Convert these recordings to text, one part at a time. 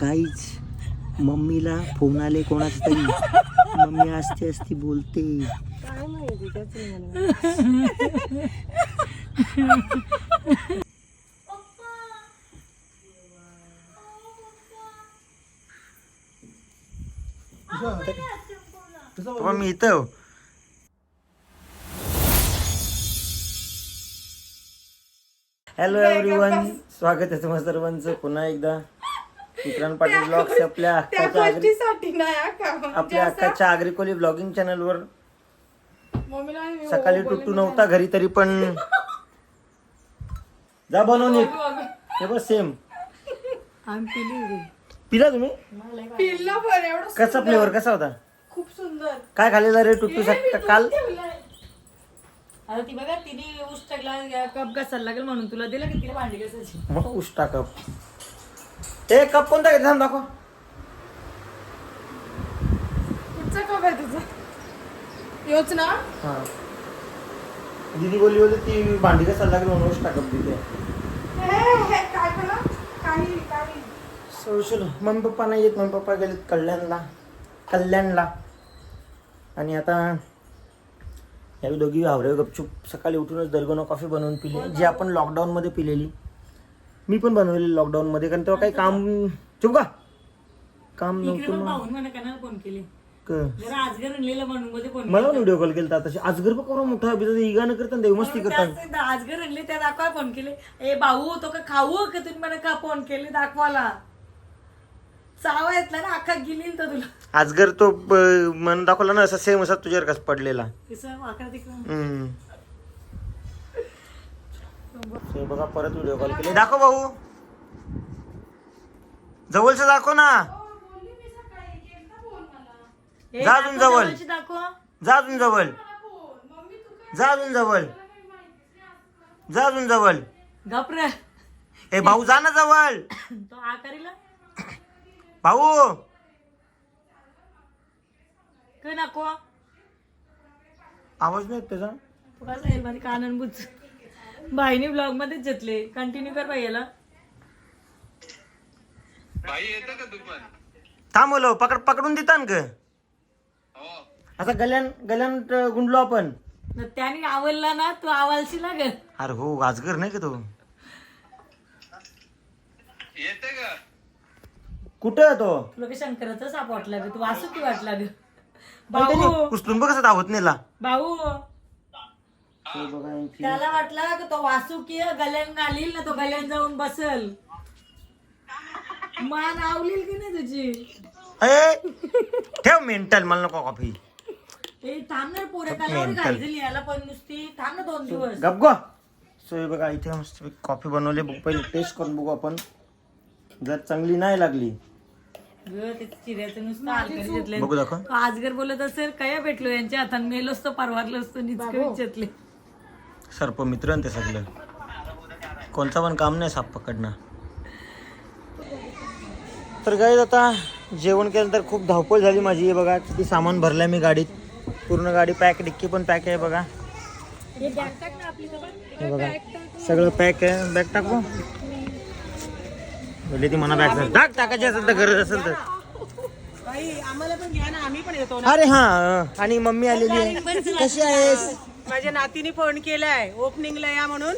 गाईच मम्मीला फोन आले कोणाच तरी. मम्मी असते असती बोलते. मी इथं हॅलो एव्हरीवन स्वागत आहे तुम्हा सर्वांचं. पुन्हा एकदा. विक्रांत पाटील ब्लॉग्स आपल्या त्या अक्काच्या आगरी गोष्टीसाठी नाही हा का? म्हणजे आपल्या असं अक्काच्या आग्रिकोली ब्लॉगिंग चॅनलवर मम्मीला आणि सकाळी हो टुट्टू बोलले नव्हता घरी तरी पण. जा बनवून ये. नाही. हे बस सेम आम्ही पिली होती. पिला तुम्ही? पिल्लं पण एवढं कसा सुंदर. फ्लेवर कसा होता? खूप सुंदर. काय खाल्लेला रे टुट्टू सक- काल आता ती बघा तिने ऊस टाकला कप घासायला लागेल म्हणून तुला दिलं की तिला भांडी घासायची? मग उष्टा कप ते कप कोणता घेतला थांब दाखव. कुठचा कप आहे तुझा. योच ना. हा. दीदी बोलली होती ती भांडी कसा लागली म्हणून कप दिली. हे, हे, सोशल मम्मी पप्पा नाही येत मम्मी पप्पा गेलेत कल्याणला. कल्याणला. आणि आता यावेळी दोघी हावरे गपचूप सकाळी उठूनच दलगोना कॉफी बनवून पिली. जी आपण लॉकडाऊनमध्ये पिलेली. मी पण बनवलेली लॉकडाऊनमध्ये कारण तेव्हा काही काम चुप का? काम नव्हतं पण मग. पाहून म्हणा कणाला फोन केले. क- जरा आजगर आणलेला म्हणून मध्ये फोन मला पण व्हिडिओ कॉल केला तशी आजगर बघ करू मोठा बिजा इगानं करतात देव मस्ती करतात आजगर आणले त्या दाखवा फोन केले. ए भाऊ तो का खाऊ का तुम्ही मला का फोन केले दाखवाला चावा येतला ना अख्खा गेली तर तुला. आजगर तो ब- मन दाखवला ना असा सेम असा तुझ्यावर कसा पडलेला. कसं वाकडा तिकडं. हम्म. बघा परत व्हिडिओ कॉल केले. दाखव भाऊ. जवळच दाखव ना. ए, जा अजून जवळ. जा अजून जवळ. जा अजून जवळ. जा अजून जवळ. ए भाऊ जा ना जवळ. तो आकारीला? भाऊ. काय नको. आवाज नाही येत त्याचा. माझे कानन बुच बाईने ब्लॉग मध्येच घेतले. कंटिन्यू कर बाई याला. थांब बोलो पकड पकडून देता ना ग. आता गल्यान गल्यान गुंडलो आपण. तर त्याने आवडला ना तू आवालशी लागल अरे हो वाजगर नाही का तो? कुठं आहे तो? तुला काही शंकराचा साप वाटला ग? तू वासू की वाटला ग. भाऊ. उचलून बघ कसं धावत नेला? भाऊ. हे बघा यांची- त्याला वाटलं की तो वासू की गल्यान घालील ना तो गल्यान जाऊन बसल. मान आवलील की नाही तुझी? ए, ठेव मेंटल मला नको कॉफी ए थांब ना कालावर याला पण नुसती थांब ना दोन दिवस. गप गो. सो हे बघा इथे मस्त कॉफी बनवली. बघ पहिले टेस्ट करून बघू आपण. जर चांगली नाही लागली. ग ते चिऱ्याचं नुसतं आलकरी घेतलंय. बघू दाखव. तो आजगर बोलत असेल काय भेटलो यांच्या हातात मेलो असतो परवारलो असतो निचके विचारले. सर्प मित्र आणि ते सगळं. कोणता पण काम नाही साप पकडणं. तर काय आता जेवण केल्यानंतर खूप धावपळ झाली माझी. हे बघा किती सामान भरलंय मी गाडीत. पूर्ण गाडी पॅक डिक्की पण पॅक आहे बघा. हे बघा सगळं पॅक आहे. बॅग टाकू बोलली ती म्हणा बॅग टाक टाकायची असेल तर गरज असेल तर. बाई आम्हाला पण घ्या ना आम्ही पण येतो अरे हा आणि मम्मी आलेली आहे. कशी आहेस? माझ्या नातीने फोन केलाय. ओपनिंगला या म्हणून.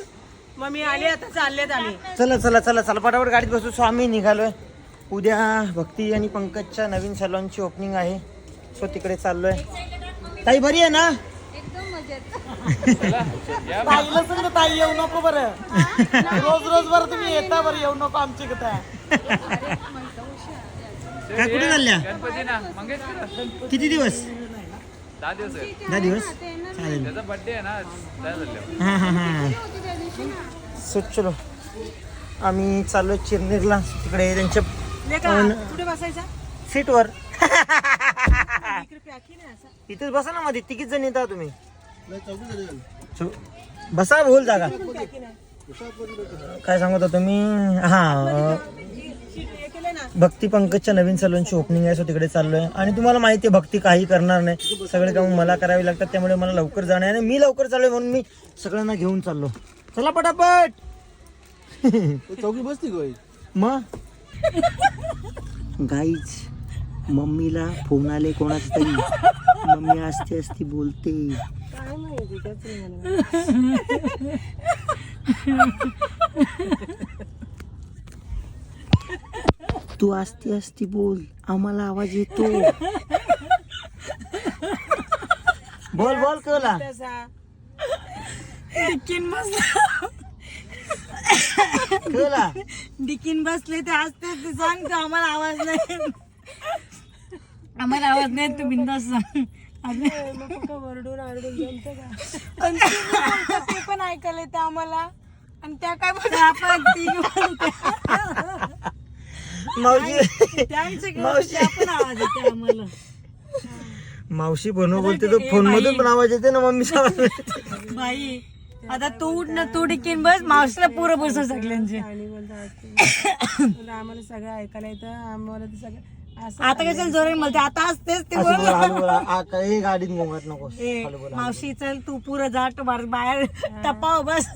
मग मी आले आता चाललेत आम्ही. चला चला चला चला. पटापट गाडीत बसू. सो आम्ही निघालोय. उद्या भक्ती आणि पंकजच्या नवीन सॅलॉनची ओपनिंग आहे. सो तिकडे चाललोय. ताई बरी आहे ना? ताईला ताई येऊ नको बरं. रोज रोज बरं तुम्ही येता बरं येऊ नको आमच्या इकडे. काय कुठे चालल्या किती दिवस? दहा दिवस आहे दहा दिवस? चालेल. त्याचा बर्थडे आहे ना हा हा हा. सो चलो आम्ही चाललोय चिरनेरला. तिकडे त्यांच्या कुठे बसायचा? सीटवर. इकडे पॅकिंग आहे असं? इथेच बसा ना मध्ये तिकीच जण येता तुम्ही. चौ- बसा बोल जागा. काय सांगत होतो मी हा अं, भक्ती पंकजच्या नवीन सलूनची ओपनिंग आहे सो तिकडे चाललोय. आणि तुम्हाला माहिती आहे भक्ती काही करणार नाही. सगळे काम मला करावे लागतात त्यामुळे मला लवकर जाणं आहे आणि मी लवकर चाललोय म्हणून मी सगळ्यांना घेऊन चाललो. चला पटापट! चौकी बसती गोय मग गाईच मम्मीला फोन आले कोणाच तरी. मम्मी असते असती बोलते काय माहिती त्याच नाही मला. तू असती असती बोल. आम्हाला आवाज येतो. बोल बोल कला डिकीन बसले. कला डिकीन बसले ते असते ते सांग तू आम्हाला आवाज नाही आम्हाला आवाज नाही तू बिंदास सांग. वरडून आरडून जमतं का आणि तुम्ही बोलता ते पण ऐकायला येतं आम्हाला. आणि त्या काय बोलतात आपण बोलतो. मावशी. त्यांचं मावशी. पण आवाज येते आम्हाला. मावशी बनव बोलते तर फोन मधून पण आवाज येते ना येते. बाई आता तू उठ ना तू डिकीन बस मावशीला पुरं बसव सगळ्यांचे. आणि बोलतात आम्हाला सगळं ऐकायला येतं आम्हाला ते सगळं असं आता कशाला जोराने म्हणते आता असतेच ते बोल गाडीत नको ए, बोल. मावशी चल तू पुरं जाट बाहेर बाहेर टपाव बस.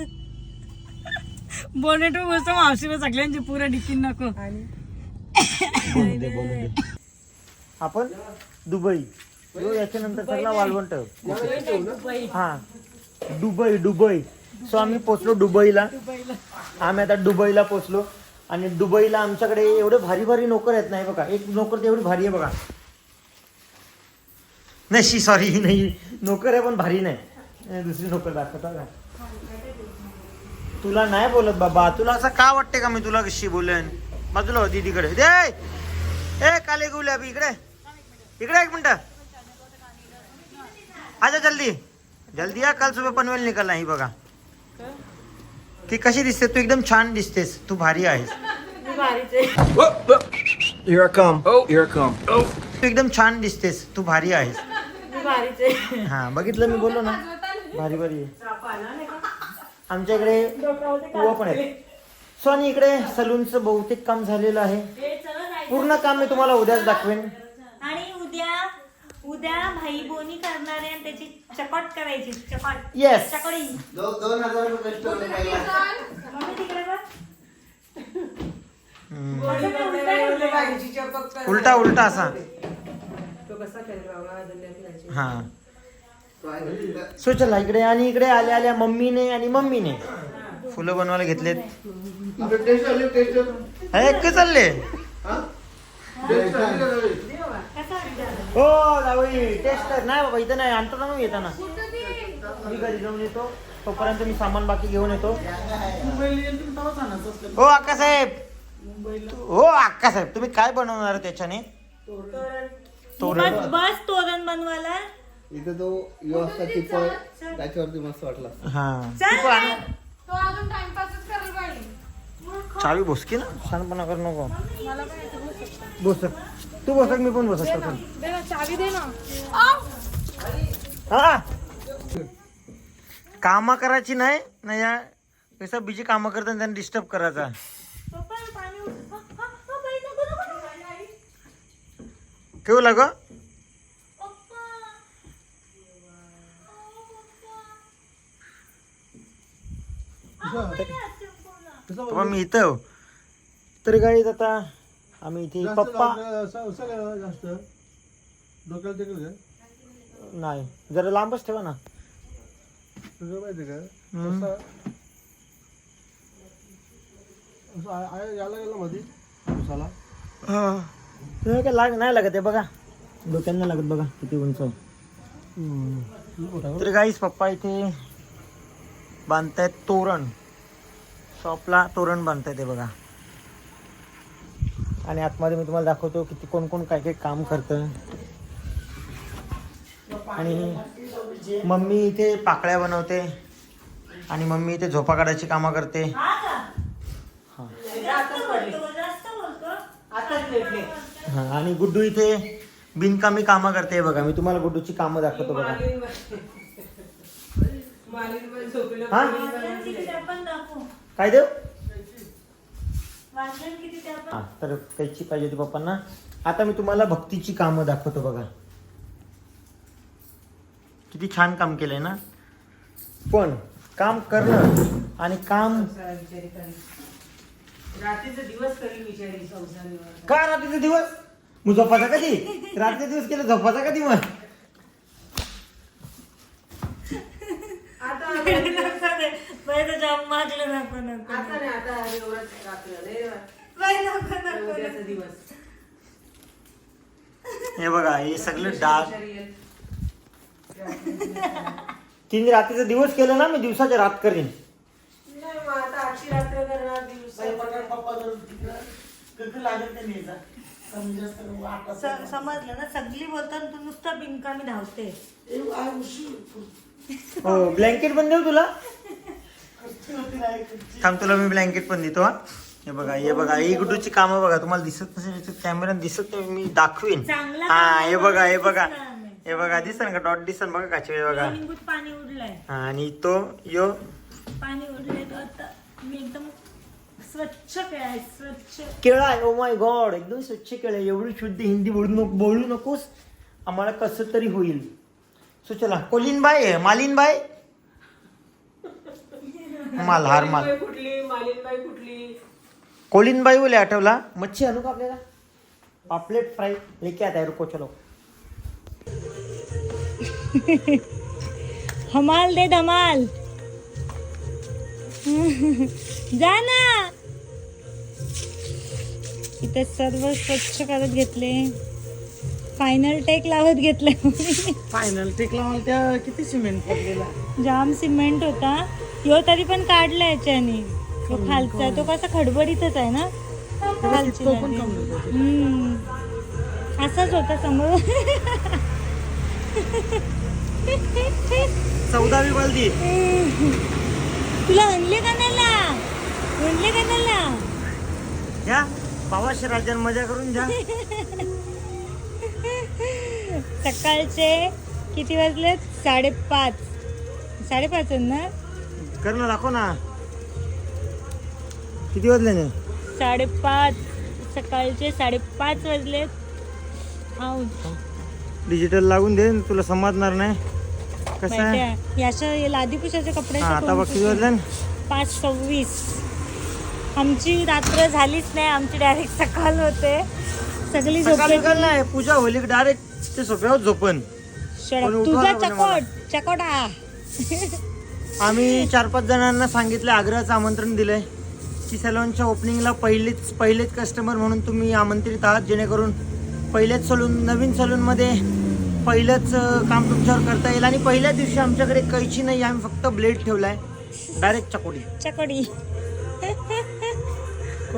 बोनेट बसतो मावशीला सगळ्यांची पुरं डिकीन नको. आणि दे, दे. आपण दुबई. यो याच्यानंतर सगळा वाळवंट. हा. Dubai Dubai. सो आम्ही पोचलो दुबईला. आम्ही आता दुबईला पोचलो. आणि दुबईला आमच्याकडे एवढे भारी भारी नोकर आहेत नाही बघा. एक नोकर तेवढी भारी आहे बघा. नाही शी सॉरी नाही. नोकर आहे पण भारी नाही. नाही, दुसरी नोकर दाखवता का तुला नाही बोलत बाबा. तुला असं का वाटते का मी तुला कशी बोलेन? बाजूला होती तिकडे दे! ए काले गुल्या बी इकडे. इकडे एक मिनिट. आजा जल्दी. जल्दी या कल सुबह पनवेल निकलना ही बघा. की कशी दिसते? तू एकदम छान दिसतेस. तू भारी आहेस. Oh, here I come. Oh. तू एकदम छान दिसतेस. तू भारी आहेस. हा बघितलं मी बोललो ना. भारी भारी आहे. आमच्या इकडे कुवा पण आहे सो आणि इकडे सलूनचं बहुतेक काम झालेलं आहे. पूर्ण काम मी तुम्हाला उद्याच दाखवेन. आणि उद्या उद्या भाई बोनी करणार आहे आणि त्याची चपाट करायची चपाट येस चकडी. दोन हजार रुपये कष्ट होते पहिला. मम्मी तिकडे बघ. उलटा उलटा असा. हा. सो चला इकडे आणि इकडे आल्या आल्या मम्मीने आणि मम्मीने. फुलं बनवायला घेतलेत. हे, इतके चालले? हो? जावई टेस्ट नाही बाबा इथं नाही. आणतो ना मग येताना. मी घरी जाऊन येतो. तोपर्यंत मी सामान बाकी घेऊन येतो. हो अक्का साहेब. हो अक्का साहेब तुम्ही काय बनवणार त्याच्याने? तोरण. बस बस तोरण बनवायला. इथं तो व्यवस्था टिपळ त्याच्यावरती मस्त वाटला हा. चावी बोसकी ना? शानपणा करू नको बोसक तू बोसक मी पण बोसक चावी दे ना. हा! कामं करायची नाही नाही या. कसं बिजी कामं करतात त्यांना डिस्टर्ब करायचा. पप्पा, पाणी. केव लाग? पप्पा मी इथं तर गाईत आता आम्ही इथे पप्पा जास्त डोक्याला तिकडे घे. नाही जरा लांबच ठेवा ना तुझं माहिती का हम्म. असं असं आ- आ- यायला गेलं मध्ये उसाला हा. तुम्ही काय लाग नाही लागत आहे बघा डोक्यांना लागत बघा किती उंच आहे. तर गाईस पप्पा इथे बांधतायत तोरण. शॉपला तोरण बांधतायत ते बघा. आणि आतमध्ये मी तुम्हाला दाखवतो किती कोण कोण काय काय काम करतं. आणि मम्मी इथे पाकळ्या बनवते. आणि मम्मी इथे झोपा काढायची कामं करते. हां आणि गुड्डू इथे बिनकामी कामं करते बघा. मी तुम्हाला गुड्डूची कामं दाखवतो बघा. हा. काय देऊ वाजन किती ते पण- हा तर कैची पाहिजे होती पप्पांना. आता मी तुम्हाला भक्तीची कामं दाखवतो बघा. किती छान काम केलंय ना? पण काम करणं आणि काम रात्रीचा दिवस करील विचारी का रात्रीचा दिवस? मग झोपाचा कधी? रात्री दिवस केलं झोपाचा कधी मग? आता नाही आता एवढंच रात्र उद्याचा दिवस. हे बघा हे सगळं डाग तिने रात्रीचा दिवस केलं ना मी दिवसाच्या रात करीन. नाही मग आता आजची रात्र करणार दिवस. स- समजलं ना सगळी बोलताना तू नुसतं बिनकामी धावते. हो ब्लँकेट पण देऊ तुला. थांब तुला मी ब्लँकेट पण देतो हा. हे बघा हे बघा ही गुड्डूची कामं बघा तुम्हाला दिसत नसेल कॅमेऱ्यात दिसत नाही मी दाखवीन. हा हे बघा हे बघा. हे बघा दिसन का? डॉट दिसन बघा काची बघा. पाणी उडलंय. हा, आणि तो यो. पाणी उडलंय तो आता. मी एकदम स्वच्छ आहे स्वच्छ. ओ माय गॉड एकदम स्वच्छ केळं आहे. एवढी शुद्ध हिंदी बोलू नको बोलू नकोस. आम्हाला कसं तरी होईल. सो चला कोलिन बाय आहे मालिन बाय माल हार माल. कुठली मालिनबाई कुठली? कोलिन बाई बोले आठवला? मच्छी आणू का आपल्याला? पापलेट फ्राय लेके आता है रुको चलो. हमाल दे धमाल. जा ना. इथे सर्व स्वच्छ करत घेतले. फायनल टेक लावत घेतले फायनल टेकला मला त्या किती सिमेंट पडलेला? जाम सिमेंट होता. यो तरी पण काढला याच्याने. तो खालचा तो कसा खडबडीतच आहे ना? खालची. असाच होता समोर. चौदावी बालदी तुला आणले का नाला? आणले का नाला? घ्या बाबाशे राज्यात मजा करून घ्या सकाळचे किती वाजलेत? साडेपाच. साडेपाच आहेत ना? कर ना दाखव ना. किती वाजले ना साडेपाच. सकाळचे साडेपाच वाजलेत. आऊ डिजिटल लागून दे तुला समजणार नाही. कसं आहे? माहिती याच्या लादीपुशाचे कपडे हा आता बघ किती वाजले? पाच सव्वीस. आमची रात्र झालीच नाही. आमची डायरेक्ट सकाळ होते. सगळी सकाळी झोपली निघाल नाही. पूजा होली डायरेक्ट ते सोप्यावर झोपन. तुझा मला. चकोट चकोटा. आम्ही चार पाच जणांना सांगितलं आग्रहाचं आमंत्रण दिलंय की सॅलॉनच्या ओपनिंगला पहिलेच पहिलेच कस्टमर म्हणून तुम्ही आमंत्रित आहात जेणेकरून पहिलेच सलून नवीन सलूनमध्ये पहिलंच अं, काम तुमच्यावर करता येईल. आणि पहिल्या दिवशी आमच्याकडे कैची नाही आम्ही फक्त ब्लेड ठेवलाय. डायरेक्ट चकोटी.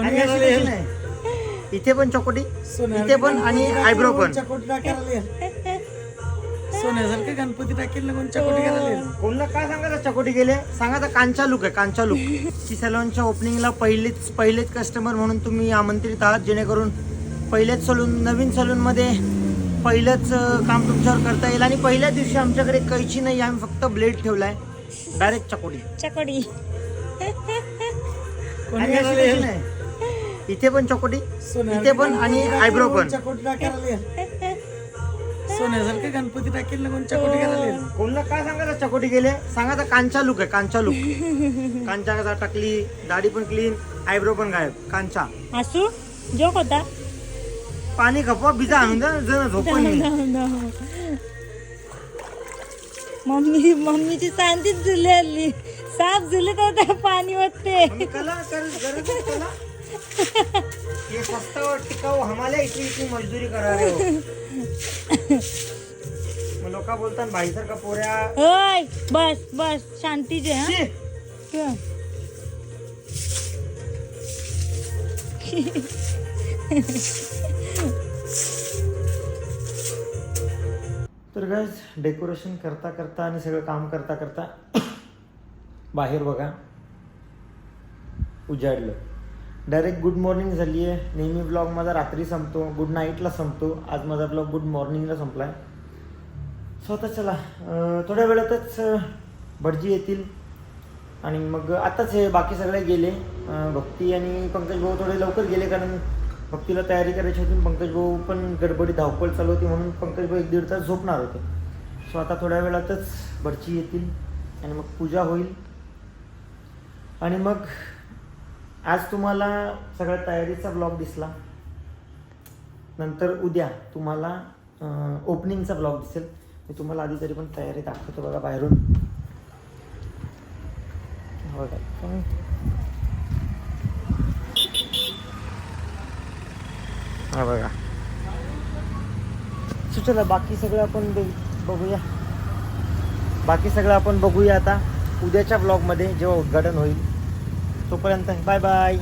आणि अशी कशी येईल? नाही इथे पण चकोटी इथे पण आणि आयब्रो पण. चकोटी टाकायला. सोन्यासारखं गणपती टाकेल ना कोण चकोटी करायला. कोणला काय सांगायचं चकोटी गेले सांगा तर कांचा लुक आहे कांचा लुक. की सॅलॉनच्या ओपनिंगला पहिलेच पहिलेच कस्टमर म्हणून तुम्ही आमंत्रित आहात जेणेकरून पहिलेच सलून नवीन सलूनमध्ये पहिलंच काम तुमच्यावर करता येईल. आणि पहिल्या दिवशी आमच्याकडे कैची नाही आम्ही फक्त ब्लेड ठेवलाय. डायरेक्ट चकोटी. चकोटी? नाही? इथे पण चकोटी इथे पण आणि आयब्रो पण. चकोटी टाकायला. सोन्यासारखं गणपती टाकेल ना कोण चकोटी करायला येईल. कोणला काय सांगायचं चकोटी गेले सांगा तर कांचा लुक आहे कांचा लुक. कांचा कसा टाकली दाढी पण क्लीन आयब्रो पण गायब कांचा. असू जोक होता. पाणी खपवा बिजा आणून द्या जण झोपून मी मम्मी मम्मीची सांतीच झुले आली. साप झुलत होता पाणी वाटते कला कर गरज आहे कला ये सस्ता और टिकाऊ हमारे इतनी इतनी मजदूरी करा रहे हो। लोक बोलतात भाई सर का पोऱ्या होय बस बस शांतीचे हा? शी, ठेव. तर गज डेकोरेशन करता करता आणि सगळं काम करता करता बाहेर बघा. उजाडलं. डायरेक्ट गुड मॉर्निंग झाली आहे नेहमी ब्लॉग माझा रात्री संपतो. गुड नाईटला संपतो. आज माझा ब्लॉग गुड मॉर्निंगला संपला आहे सो आता चला. थोड्या वेळातच भटजी येतील. आणि मग आताच हे बाकी सगळे गेले. भक्ती आणि पंकज भाऊ थोडे लवकर गेले कारण भक्तीला तयारी करायची होती. पंकज भाऊ पण गडबडी धावपळ चालू होती म्हणून पंकज भाऊ एक दीड तास झोपणार होते. सो आता थोड्या वेळातच भटजी येतील. आणि मग पूजा होईल. आणि मग आज तुम्हाला सगळ्या तयारीचा ब्लॉग दिसला. नंतर उद्या तुम्हाला ओपनिंगचा ब्लॉग दिसेल. मी तुम्हाला आधी तरी पण तयारी दाखवतो बघा बाहेरून. हो बघा पण- हा बघा. सुचला बाकी सगळं आपण बघूया. बाकी सगळं आपण बघूया आता उद्याच्या ब्लॉगमध्ये जेव्हा उद्घाटन होईल. तोपर्यंत बाय बाय.